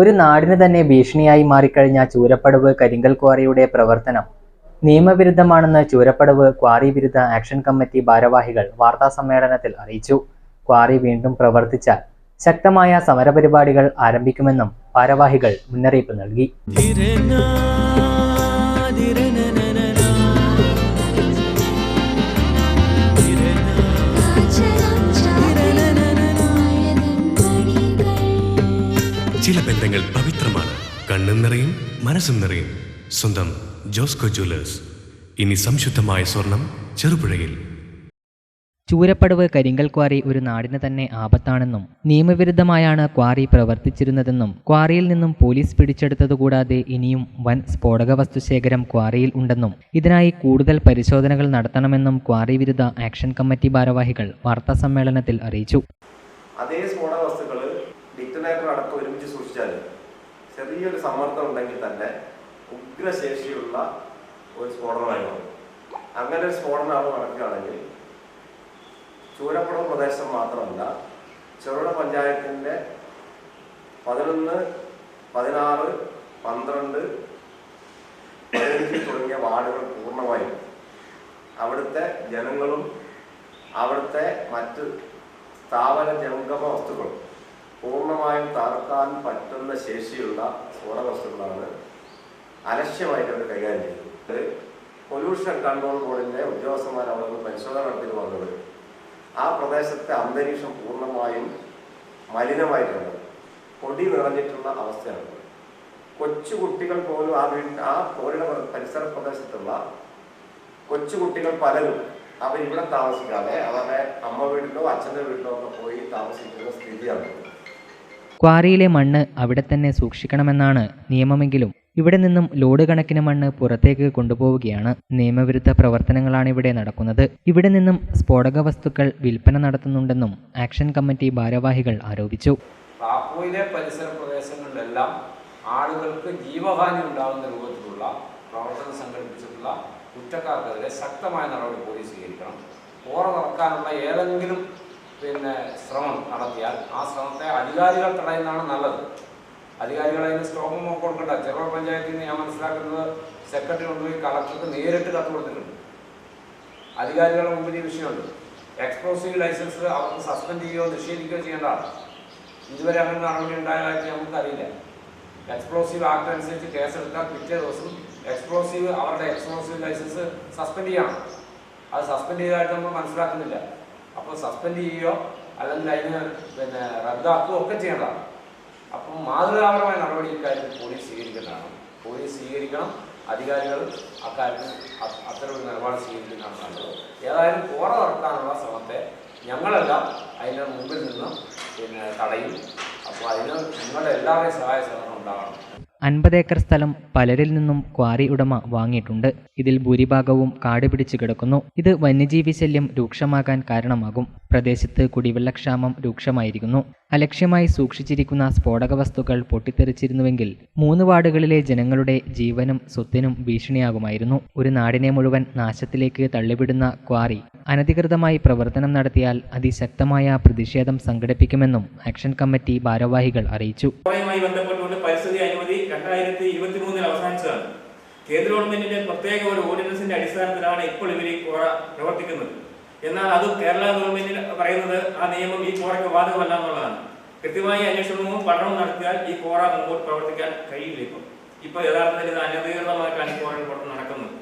ഒരു നാടിന് തന്നെ ഭീഷണിയായി മാറിക്കഴിഞ്ഞ ചൂരപ്പടവ് കരിങ്കൽ ക്വാറിയുടെ പ്രവർത്തനം. നിയമവിരുദ്ധമാണെന്ന് ചൂരപ്പടവ് ക്വാറി വിരുദ്ധ ആക്ഷൻ കമ്മിറ്റി ഭാരവാഹികൾ വാർത്താസമ്മേളനത്തിൽ അറിയിച്ചു. ക്വാറി വീണ്ടും പ്രവർത്തിച്ചാൽ ശക്തമായ സമരപരിപാടികൾ ആരംഭിക്കുമെന്നും ഭാരവാഹികൾ മുന്നറിയിപ്പ് നൽകി. ചില ബന്ധങ്ങൾ പവിത്രമാണ്. കണ്ണും നിറയും മനസ്സും നിറയും. സ്വന്തം ജോസ്കോ ജ്വല്ലേഴ്സ്. ഇനി സംശുദ്ധമായ സ്വർണം ചെറുപുഴയിൽ. ചൂരപ്പടവ് കരിങ്കൽ ക്വാറി ഒരു നാടിന് തന്നെ ആപത്താണെന്നും നിയമവിരുദ്ധമായാണ് ക്വാറി പ്രവർത്തിച്ചിരുന്നതെന്നും ക്വാറിയിൽ നിന്നും പോലീസ് പിടിച്ചെടുത്തതുകൂടാതെ ഇനിയും വൻ സ്ഫോടക വസ്തുശേഖരം ക്വാറിയിൽ ഉണ്ടെന്നും ഇതിനായി കൂടുതൽ പരിശോധനകൾ നടത്തണമെന്നും ക്വാറി വിരുദ്ധ ആക്ഷൻ കമ്മിറ്റി ഭാരവാഹികൾ വാർത്താ സമ്മേളനത്തിൽ അറിയിച്ചു. അതേ സ്ഫോടക വസ്തുക്കൾ ഡിറ്റനേറ്റർ അടക്കം ഒരുമിച്ച് സൂക്ഷിച്ചാൽ ചെറിയൊരു സമ്മർദ്ദം ഉണ്ടെങ്കിൽ തന്നെ ഉഗ്രശേഷിയുള്ള ഒരു സ്ഫോടനമായി മാറും. അങ്ങനെ ഒരു സ്ഫോടനം നടക്കുകയാണെങ്കിൽ ചൂരപ്പുറം പ്രദേശം മാത്രമല്ല ചെറുപുഴ പഞ്ചായത്തിന്റെ പതിനൊന്ന് പതിനാറ് പന്ത്രണ്ട് പതിനഞ്ച് തുടങ്ങിയ വാർഡുകൾ പൂർണമായും അവിടുത്തെ ജനങ്ങളും അവിടുത്തെ മറ്റ് സ്ഥാപന ജംഗമ വസ്തുക്കൾ പൂർണമായും തകർക്കാൻ പറ്റുന്ന ശേഷിയുള്ള സ്ഫോടക വസ്തുക്കളാണ് അലക്ഷ്യമായിട്ട് അവർ കൈകാര്യം ചെയ്തത് പൊല്യൂഷൻ കൺട്രോൾ ബോർഡിന്റെ ഉദ്യോഗസ്ഥന്മാർ അവിടെ നിന്ന് പരിശോധന നടത്തി വന്നത് ആ പ്രദേശത്തെ അന്തരീക്ഷം പൂർണമായും മലിനമായിട്ടുണ്ട്. പൊടി നിറഞ്ഞിട്ടുള്ള അവസ്ഥയാണ്. കൊച്ചു കുട്ടികൾ പോലും ആ വീട്ടിൽ ആ കോറിയുടെ പരിസര പ്രദേശത്തുള്ള കൊച്ചു കുട്ടികൾ പലരും അവരിവിടെ താമസിക്കാതെ അവരുടെ അമ്മ വീട്ടിലോ അച്ഛന്റെ വീട്ടിലോ ഒക്കെ പോയി താമസിക്കുന്ന സ്ഥിതിയാണ്. ക്വാറിയിലെ മണ്ണ് അവിടെ തന്നെ സൂക്ഷിക്കണമെന്നാണ് നിയമമെങ്കിലും. ഇവിടെ നിന്നും ലോഡ് കണക്കിന് മണ്ണ് പുറത്തേക്ക് കൊണ്ടുപോവുകയാണ്. നിയമവിരുദ്ധ പ്രവർത്തനങ്ങളാണ് ഇവിടെ നടക്കുന്നത്. ഇവിടെ നിന്നും സ്ഫോടക വസ്തുക്കൾ വിൽപ്പന നടത്തുന്നുണ്ടെന്നും ആക്ഷൻ കമ്മിറ്റി ഭാരവാഹികൾ ആരോപിച്ചു. ബാപ്പുവിലെ പരിസര പ്രദേശങ്ങളിലെല്ലാം ആളുകൾക്ക് ജീവഹാനി ഉണ്ടാകുന്ന രൂപത്തിലുള്ള പ്രവർത്തനം സംഘടിപ്പിച്ചിട്ടുള്ള കുറ്റക്കാർക്കെതിരെ ശക്തമായ നടപടി പോലീസ് സ്വീകരിക്കണം. കോറ നടക്കാനുള്ള ഏതെങ്കിലും പിന്നെ ശ്രമം നടത്തിയാൽ ആ ശ്രമത്തെ അധികാരികൾ തടയുന്നതാണ് നല്ലത്. അധികാരികൾ അതിന് സ്റ്റോപ്പ് കൊടുക്കണ്ട. ചെറുപ്പ പഞ്ചായത്തിൽ നിന്ന് ഞാൻ മനസ്സിലാക്കുന്നത് സെക്രട്ടറി കൊണ്ടുപോയി കളക്ടർക്ക് നേരിട്ട് കത്ത് കൊടുത്തിട്ടുണ്ട്. അധികാരികളുടെ മുമ്പിൽ ഈ വിഷയമുണ്ട്. എക്സ്പ്ലോസീവ് ലൈസൻസ് അവർക്ക് സസ്പെൻഡ് ചെയ്യുകയോ നിഷേധിക്കുകയോ ചെയ്യേണ്ടതാണ്. ഇതുവരെ അങ്ങനെ നടപടി ഉണ്ടായതായിട്ട് നമുക്കറിയില്ല. എക്സ്പ്ലോസീവ് ആക്ട് അനുസരിച്ച് കേസെടുത്താൽ പിറ്റേ ദിവസം എക്സ്പ്ലോസീവ് അവരുടെ എക്സ്പ്ലോസീവ് ലൈസൻസ് സസ്പെൻഡ് ചെയ്യണം. അത് സസ്പെൻഡ് ചെയ്തതായിട്ട് നമ്മൾ മനസ്സിലാക്കുന്നില്ല. അപ്പോൾ സസ്പെൻഡ് ചെയ്യുകയോ അല്ലെങ്കിൽ അതിന് പിന്നെ റദ്ദാക്കുകയോ ഒക്കെ ചെയ്യേണ്ടതാണ്. അപ്പം മാതൃകാപരമായ നടപടി ഇക്കാര്യത്തിൽ പോലീസ് സ്വീകരിക്കേണ്ടതാണ് പോലീസ് സ്വീകരിക്കണം അധികാരികൾ അക്കാര്യത്തിൽ അത്തരമൊരു നിലപാട് സ്വീകരിക്കുന്നതാണ് നല്ലത്. ഏതായാലും കോറ നടത്താനുള്ള ശ്രമത്തെ ഞങ്ങളെല്ലാം അതിന്റെ മുമ്പിൽ നിന്ന് പിന്നെ തടയും. അപ്പോൾ അതിന് നിങ്ങളുടെ എല്ലാവരുടെയും സഹായ സഹകരണം ഉണ്ടാകണം അൻപത് ഏക്കർ സ്ഥലം പലരിൽ നിന്നും ക്വാറി ഉടമ വാങ്ങിയിട്ടുണ്ട്. ഇതിൽ ഭൂരിഭാഗവും കാട് പിടിച്ചു കിടക്കുന്നു. ഇത് വന്യജീവി ശല്യം രൂക്ഷമാകാൻ കാരണമാകും. പ്രദേശത്ത് കുടിവെള്ളക്ഷാമം രൂക്ഷമായിരിക്കുന്നു. അലക്ഷ്യമായി സൂക്ഷിച്ചിരിക്കുന്ന സ്ഫോടക വസ്തുക്കൾ പൊട്ടിത്തെറിച്ചിരുന്നുവെങ്കിൽ മൂന്ന് വാർഡുകളിലെ ജനങ്ങളുടെ ജീവനും സ്വത്തിനും ഭീഷണിയാകുമായിരുന്നു. ഒരു നാടിനെ മുഴുവൻ നാശത്തിലേക്ക് തള്ളിവിടുന്ന ക്വാറി അനധികൃതമായി പ്രവർത്തനം നടത്തിയാൽ അതിശക്തമായ പ്രതിഷേധം സംഘടിപ്പിക്കുമെന്നും ആക്ഷൻ കമ്മിറ്റി ഭാരവാഹികൾ അറിയിച്ചു. രണ്ടായിരത്തി ഇരുപത്തി മൂന്നിൽ അവസാനിച്ചതാണ്. കേന്ദ്ര ഗവൺമെന്റിന്റെ പ്രത്യേക ഒരു ഓർഡിനൻസിന്റെ അടിസ്ഥാനത്തിലാണ് ഇപ്പോൾ ഇവർ ഈ കോറ പ്രവർത്തിക്കുന്നത്. എന്നാൽ അത് കേരള ഗവൺമെന്റിന് പറയുന്നത് ആ നിയമം ഈ കോറയ്ക്ക് ബാധകമല്ല എന്നുള്ളതാണ്. കൃത്യമായി അന്വേഷണവും പഠനവും നടത്തിയാൽ ഈ കോറ മുമ്പോട്ട് പ്രവർത്തിക്കാൻ കഴിയില്ല ഇപ്പം ഇപ്പൊ യഥാർത്ഥത്തിൽ ഇത് അനധികൃതമായിട്ടാണ് ഈ കോറയുടെ പ്രവർത്തനം നടക്കുന്നത്.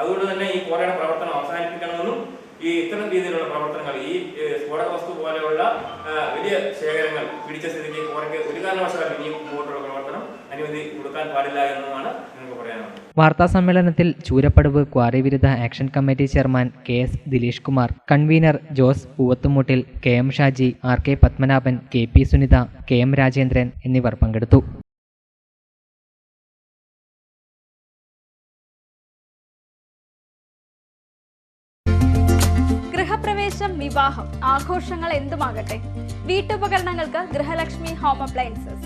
അതുകൊണ്ട് തന്നെ ഈ കോറയുടെ പ്രവർത്തനം അവസാനിപ്പിക്കണമെന്നും ഈ ഇത്തരം രീതിയിലുള്ള പ്രവർത്തനങ്ങൾ ഈ സ്ഫോടക വസ്തു പോലെയുള്ള വലിയ ശേഖരങ്ങൾ പിടിച്ച സ്ഥിതിക്ക് കോറയ്ക്ക് ഒരു കാരണവശാലും ഇനിയും മുമ്പോട്ടുള്ള അനുമതി കൊടുക്കാൻ പാടില്ല എന്നുമാണ് നിങ്ങൾക്ക് പറയാനുള്ളത്. വാർത്താ സമ്മേളനത്തിൽ ചൂരപ്പടവ് ക്വാറി വിരുദ്ധ action committee chairman K S Dileesh Kumar convener Jose Poovathumuttil K M Shaji R K Padmanabhan K P Sunitha K M Rajendran എന്നിവർ പങ്കെടുത്തു. ഗൃഹപ്രവേശം വിവാഹം ആഘോഷങ്ങൾ എന്തുമാകട്ടെ? വീട്ടുപകരണങ്ങൾക്ക് ഗൃഹലക്ഷ്മി ഹോം അപ്ലയൻസസ്.